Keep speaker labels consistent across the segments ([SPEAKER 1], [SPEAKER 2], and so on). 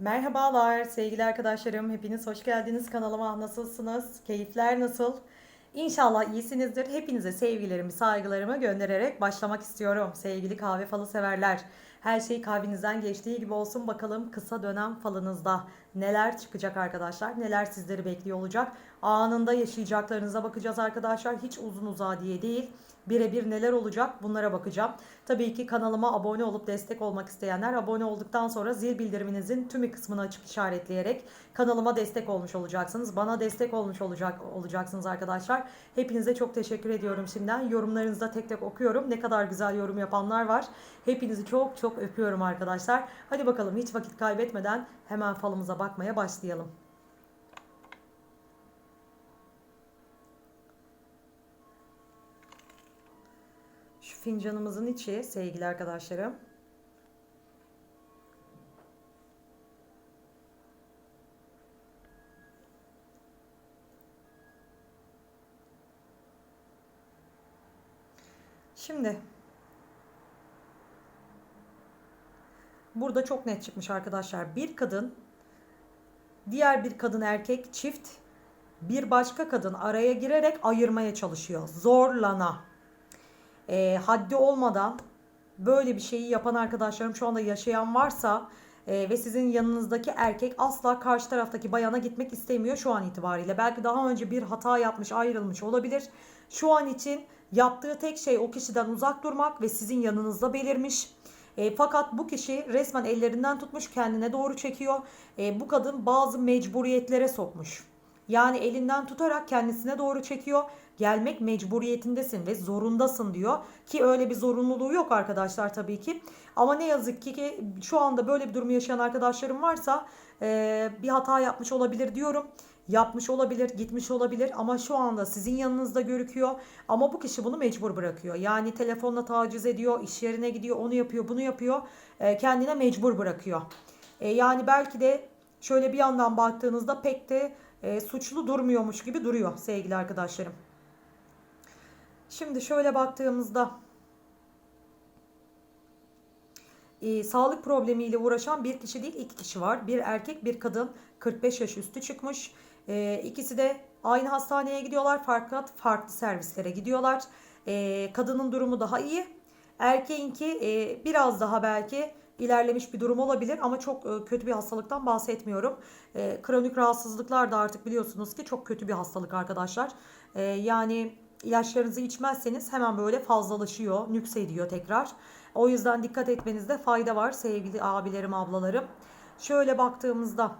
[SPEAKER 1] Merhabalar sevgili arkadaşlarım. Hepiniz hoş geldiniz kanalıma. Nasılsınız? Keyifler nasıl? İnşallah iyisinizdir. Hepinize sevgilerimi, saygılarımı göndererek başlamak istiyorum. Sevgili kahve falı severler. Her şey kalbinizden geçtiği gibi olsun. Bakalım kısa dönem falınızda neler çıkacak arkadaşlar? Neler sizleri bekliyor olacak? Anında yaşayacaklarınıza bakacağız arkadaşlar. Hiç uzun uzağa diye değil. Birebir neler olacak bunlara bakacağım. Tabii ki kanalıma abone olup destek olmak isteyenler abone olduktan sonra zil bildiriminizin tümü kısmını açık işaretleyerek kanalıma destek olmuş olacaksınız. Bana destek olmuş olacak olacaksınız arkadaşlar. Hepinize çok teşekkür ediyorum şimdiden. Yorumlarınızı da tek tek okuyorum. Ne kadar güzel yorum yapanlar var. Hepinizi çok çok öpüyorum arkadaşlar. Hadi bakalım hiç vakit kaybetmeden hemen falımıza bakmaya başlayalım. Şu fincanımızın içi sevgili arkadaşlarım. Şimdi burada çok net çıkmış arkadaşlar. Bir kadın diğer bir kadın erkek çift bir başka kadın araya girerek ayırmaya çalışıyor. Zorlana e, haddi olmadan böyle bir şeyi yapan arkadaşlarım şu anda yaşayan varsa e, ve sizin yanınızdaki erkek asla karşı taraftaki bayana gitmek istemiyor şu an itibariyle. Belki daha önce bir hata yapmış ayrılmış olabilir. Şu an için yaptığı tek şey o kişiden uzak durmak ve sizin yanınızda belirmiş. E, fakat bu kişi resmen ellerinden tutmuş kendine doğru çekiyor. E, bu kadın bazı mecburiyetlere sokmuş. Yani elinden tutarak kendisine doğru çekiyor. Gelmek mecburiyetindesin ve zorundasın diyor. Ki öyle bir zorunluluğu yok arkadaşlar tabii ki. Ama ne yazık ki, ki şu anda böyle bir durumu yaşayan arkadaşlarım varsa e, bir hata yapmış olabilir diyorum. Yapmış olabilir, gitmiş olabilir ama şu anda sizin yanınızda görüküyor. Ama bu kişi bunu mecbur bırakıyor. Yani telefonla taciz ediyor, iş yerine gidiyor, onu yapıyor, bunu yapıyor. E, kendine mecbur bırakıyor. E, yani belki de şöyle bir yandan baktığınızda pek de e, suçlu durmuyormuş gibi duruyor sevgili arkadaşlarım. Şimdi şöyle baktığımızda e, sağlık problemiyle uğraşan bir kişi değil iki kişi var. Bir erkek bir kadın 45 yaş üstü çıkmış. E, ikisi de aynı hastaneye gidiyorlar fakat farklı servislere gidiyorlar. E, kadının durumu daha iyi. Erkeğinki e, biraz daha belki ilerlemiş bir durum olabilir ama çok e, kötü bir hastalıktan bahsetmiyorum. E, kronik rahatsızlıklar da artık biliyorsunuz ki çok kötü bir hastalık arkadaşlar. E, yani ilaçlarınızı içmezseniz hemen böyle fazlalaşıyor, nüksediyor tekrar. O yüzden dikkat etmenizde fayda var sevgili abilerim, ablalarım. Şöyle baktığımızda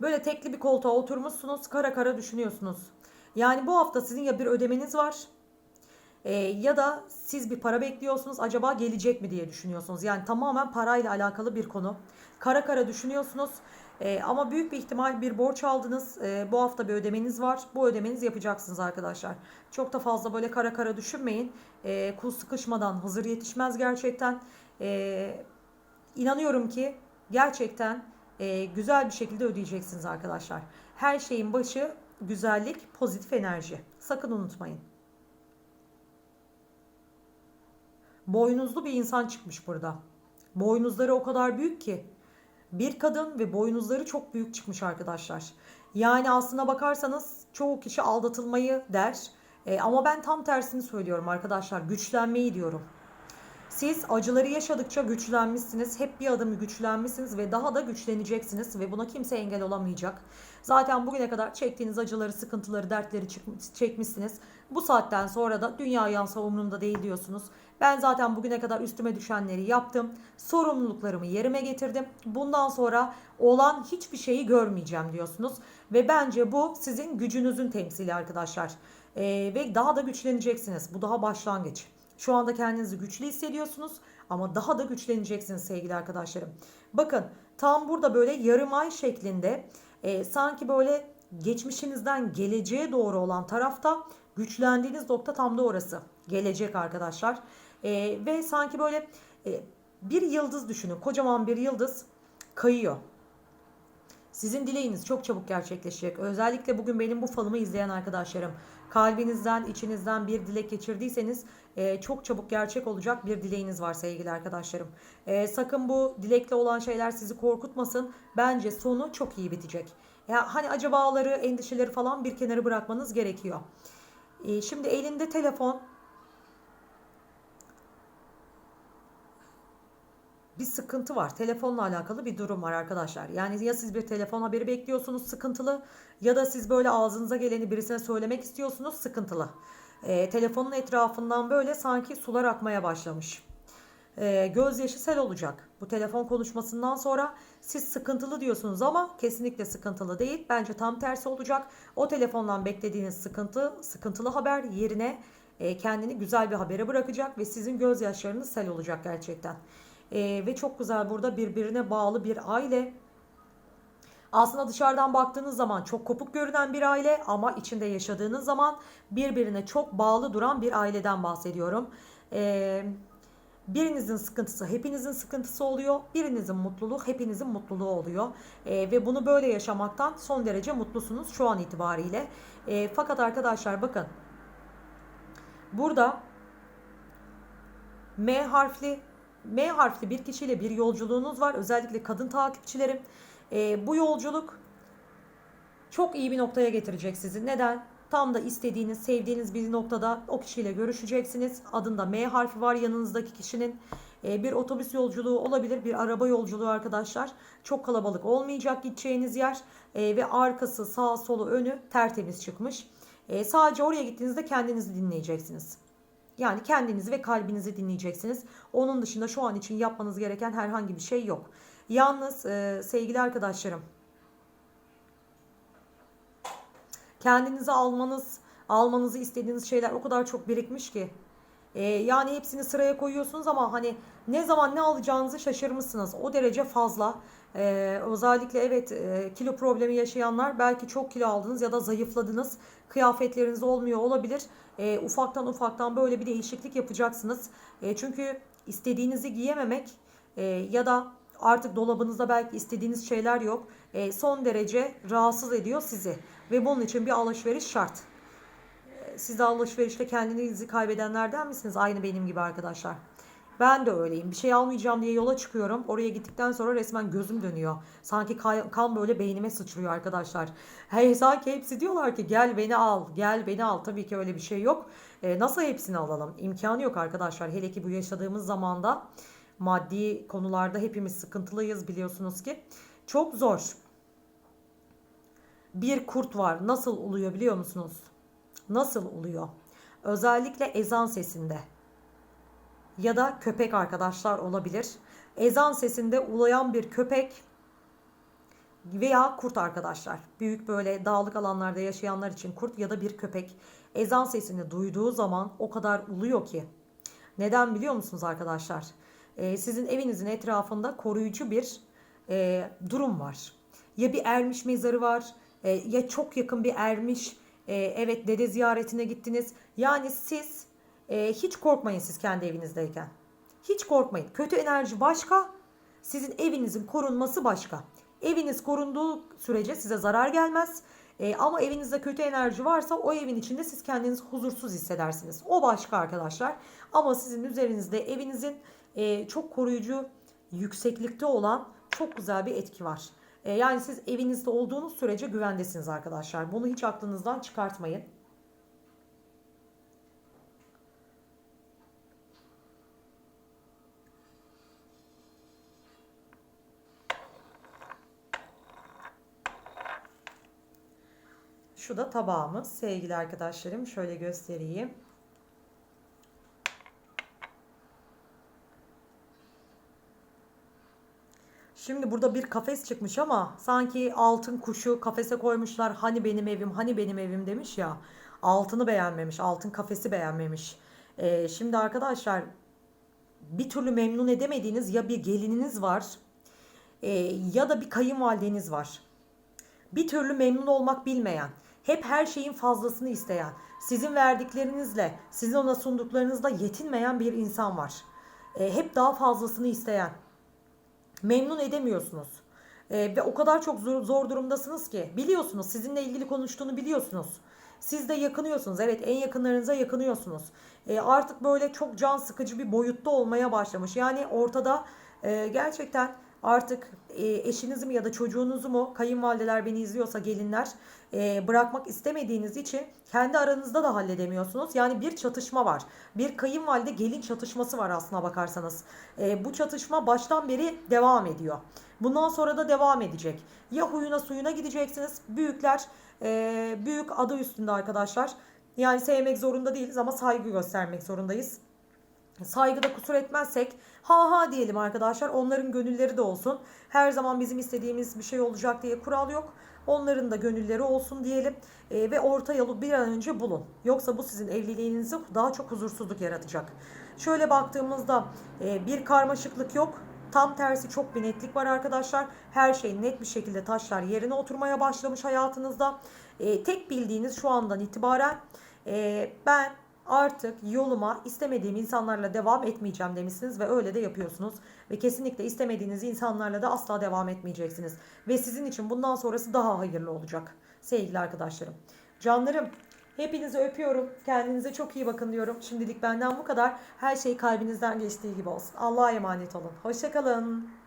[SPEAKER 1] böyle tekli bir koltuğa oturmuşsunuz, kara kara düşünüyorsunuz. Yani bu hafta sizin ya bir ödemeniz var e, ya da siz bir para bekliyorsunuz acaba gelecek mi diye düşünüyorsunuz. Yani tamamen parayla alakalı bir konu. Kara kara düşünüyorsunuz. E, ama büyük bir ihtimal bir borç aldınız. E, bu hafta bir ödemeniz var. Bu ödemenizi yapacaksınız arkadaşlar. Çok da fazla böyle kara kara düşünmeyin. E, kul sıkışmadan hazır yetişmez gerçekten. E, inanıyorum ki gerçekten e, güzel bir şekilde ödeyeceksiniz arkadaşlar. Her şeyin başı güzellik, pozitif enerji. Sakın unutmayın. Boynuzlu bir insan çıkmış burada. Boynuzları o kadar büyük ki. Bir kadın ve boynuzları çok büyük çıkmış arkadaşlar. Yani aslına bakarsanız çoğu kişi aldatılmayı der. E, ama ben tam tersini söylüyorum arkadaşlar. Güçlenmeyi diyorum. Siz acıları yaşadıkça güçlenmişsiniz. Hep bir adım güçlenmişsiniz ve daha da güçleneceksiniz ve buna kimse engel olamayacak. Zaten bugüne kadar çektiğiniz acıları, sıkıntıları, dertleri çekmişsiniz. Bu saatten sonra da dünya yansa umurumda değil diyorsunuz. Ben zaten bugüne kadar üstüme düşenleri yaptım. Sorumluluklarımı yerime getirdim. Bundan sonra olan hiçbir şeyi görmeyeceğim diyorsunuz. Ve bence bu sizin gücünüzün temsili arkadaşlar. Ee, ve daha da güçleneceksiniz. Bu daha başlangıç. Şu anda kendinizi güçlü hissediyorsunuz ama daha da güçleneceksiniz sevgili arkadaşlarım. Bakın tam burada böyle yarım ay şeklinde e, sanki böyle geçmişinizden geleceğe doğru olan tarafta güçlendiğiniz nokta tam da orası. Gelecek arkadaşlar. E, ve sanki böyle e, bir yıldız düşünün. Kocaman bir yıldız kayıyor. Sizin dileğiniz çok çabuk gerçekleşecek. Özellikle bugün benim bu falımı izleyen arkadaşlarım kalbinizden, içinizden bir dilek geçirdiyseniz e, çok çabuk gerçek olacak bir dileğiniz var sevgili arkadaşlarım. E, sakın bu dilekle olan şeyler sizi korkutmasın. Bence sonu çok iyi bitecek. Ya hani acabaları, endişeleri falan bir kenara bırakmanız gerekiyor. E, şimdi elinde telefon bir sıkıntı var. Telefonla alakalı bir durum var arkadaşlar. Yani ya siz bir telefon haberi bekliyorsunuz sıkıntılı ya da siz böyle ağzınıza geleni birisine söylemek istiyorsunuz sıkıntılı. Ee, telefonun etrafından böyle sanki sular akmaya başlamış. Ee, gözyaşı sel olacak. Bu telefon konuşmasından sonra siz sıkıntılı diyorsunuz ama kesinlikle sıkıntılı değil. Bence tam tersi olacak. O telefondan beklediğiniz sıkıntı, sıkıntılı haber yerine e, kendini güzel bir habere bırakacak ve sizin gözyaşlarınız sel olacak gerçekten. Ee, ve çok güzel burada birbirine bağlı bir aile. Aslında dışarıdan baktığınız zaman çok kopuk görünen bir aile ama içinde yaşadığınız zaman birbirine çok bağlı duran bir aileden bahsediyorum. Ee, birinizin sıkıntısı hepinizin sıkıntısı oluyor. Birinizin mutluluğu hepinizin mutluluğu oluyor. Ee, ve bunu böyle yaşamaktan son derece mutlusunuz şu an itibariyle. Ee, fakat arkadaşlar bakın. Burada M harfli M harfli bir kişiyle bir yolculuğunuz var. Özellikle kadın takipçilerim. E, bu yolculuk çok iyi bir noktaya getirecek sizi. Neden? Tam da istediğiniz, sevdiğiniz bir noktada o kişiyle görüşeceksiniz. Adında M harfi var yanınızdaki kişinin. E, bir otobüs yolculuğu olabilir, bir araba yolculuğu arkadaşlar. Çok kalabalık olmayacak gideceğiniz yer. E, ve arkası, sağ, solu, önü tertemiz çıkmış. E, sadece oraya gittiğinizde kendinizi dinleyeceksiniz. Yani kendinizi ve kalbinizi dinleyeceksiniz. Onun dışında şu an için yapmanız gereken herhangi bir şey yok. Yalnız e, sevgili arkadaşlarım kendinizi almanız, almanızı istediğiniz şeyler o kadar çok birikmiş ki. E, yani hepsini sıraya koyuyorsunuz ama hani ne zaman ne alacağınızı şaşırmışsınız. O derece fazla. Ee, özellikle evet e, kilo problemi yaşayanlar belki çok kilo aldınız ya da zayıfladınız. Kıyafetleriniz olmuyor olabilir. E, ufaktan ufaktan böyle bir değişiklik yapacaksınız. E, çünkü istediğinizi giyememek e, ya da artık dolabınızda belki istediğiniz şeyler yok. E, son derece rahatsız ediyor sizi. Ve bunun için bir alışveriş şart. E, siz de alışverişte kendinizi kaybedenlerden misiniz? Aynı benim gibi arkadaşlar. Ben de öyleyim. Bir şey almayacağım diye yola çıkıyorum. Oraya gittikten sonra resmen gözüm dönüyor. Sanki kan böyle beynime sıçrıyor arkadaşlar. Hey, sanki hepsi diyorlar ki gel beni al, gel beni al. Tabii ki öyle bir şey yok. E, nasıl hepsini alalım? İmkanı yok arkadaşlar. Hele ki bu yaşadığımız zamanda maddi konularda hepimiz sıkıntılıyız biliyorsunuz ki. Çok zor. Bir kurt var. Nasıl uluyor biliyor musunuz? Nasıl uluyor? Özellikle ezan sesinde ya da köpek arkadaşlar olabilir. Ezan sesinde ulayan bir köpek veya kurt arkadaşlar. Büyük böyle dağlık alanlarda yaşayanlar için kurt ya da bir köpek ezan sesini duyduğu zaman o kadar uluyor ki. Neden biliyor musunuz arkadaşlar? Ee, sizin evinizin etrafında koruyucu bir e, durum var. Ya bir ermiş mezarı var e, ya çok yakın bir ermiş e, evet dede ziyaretine gittiniz. Yani siz e, hiç korkmayın siz kendi evinizdeyken. Hiç korkmayın. Kötü enerji başka, sizin evinizin korunması başka. Eviniz korunduğu sürece size zarar gelmez. E, ama evinizde kötü enerji varsa o evin içinde siz kendinizi huzursuz hissedersiniz. O başka arkadaşlar. Ama sizin üzerinizde evinizin e, çok koruyucu yükseklikte olan çok güzel bir etki var. E, yani siz evinizde olduğunuz sürece güvendesiniz arkadaşlar. Bunu hiç aklınızdan çıkartmayın. Şu da tabağımız sevgili arkadaşlarım. Şöyle göstereyim. Şimdi burada bir kafes çıkmış ama sanki altın kuşu kafese koymuşlar. Hani benim evim, hani benim evim demiş ya. Altını beğenmemiş, altın kafesi beğenmemiş. Ee, şimdi arkadaşlar bir türlü memnun edemediğiniz ya bir gelininiz var e, ya da bir kayınvalideniz var. Bir türlü memnun olmak bilmeyen hep her şeyin fazlasını isteyen, sizin verdiklerinizle, sizin ona sunduklarınızla yetinmeyen bir insan var. E, hep daha fazlasını isteyen. Memnun edemiyorsunuz. Ee, ve o kadar çok zor, zor durumdasınız ki biliyorsunuz sizinle ilgili konuştuğunu biliyorsunuz. Siz de yakınıyorsunuz. Evet en yakınlarınıza yakınıyorsunuz. Ee, artık böyle çok can sıkıcı bir boyutta olmaya başlamış. Yani ortada e, gerçekten artık e, eşinizi mi ya da çocuğunuzu mu kayınvalideler beni izliyorsa gelinler e, bırakmak istemediğiniz için kendi aranızda da halledemiyorsunuz. Yani bir çatışma var. Bir kayınvalide gelin çatışması var aslına bakarsanız. E, bu çatışma baştan beri devam ediyor. Bundan sonra da devam edecek. Ya huyuna suyuna gideceksiniz. Büyükler e, büyük adı üstünde arkadaşlar. Yani sevmek zorunda değiliz ama saygı göstermek zorundayız. Saygıda kusur etmezsek ha ha diyelim arkadaşlar. Onların gönülleri de olsun. Her zaman bizim istediğimiz bir şey olacak diye kural yok. Onların da gönülleri olsun diyelim. E, ve orta yolu bir an önce bulun. Yoksa bu sizin evliliğinizi daha çok huzursuzluk yaratacak. Şöyle baktığımızda e, bir karmaşıklık yok. Tam tersi çok bir netlik var arkadaşlar. Her şey net bir şekilde taşlar yerine oturmaya başlamış hayatınızda. E, tek bildiğiniz şu andan itibaren e, ben artık yoluma istemediğim insanlarla devam etmeyeceğim demişsiniz ve öyle de yapıyorsunuz. Ve kesinlikle istemediğiniz insanlarla da asla devam etmeyeceksiniz. Ve sizin için bundan sonrası daha hayırlı olacak sevgili arkadaşlarım. Canlarım hepinizi öpüyorum. Kendinize çok iyi bakın diyorum. Şimdilik benden bu kadar. Her şey kalbinizden geçtiği gibi olsun. Allah'a emanet olun. Hoşçakalın.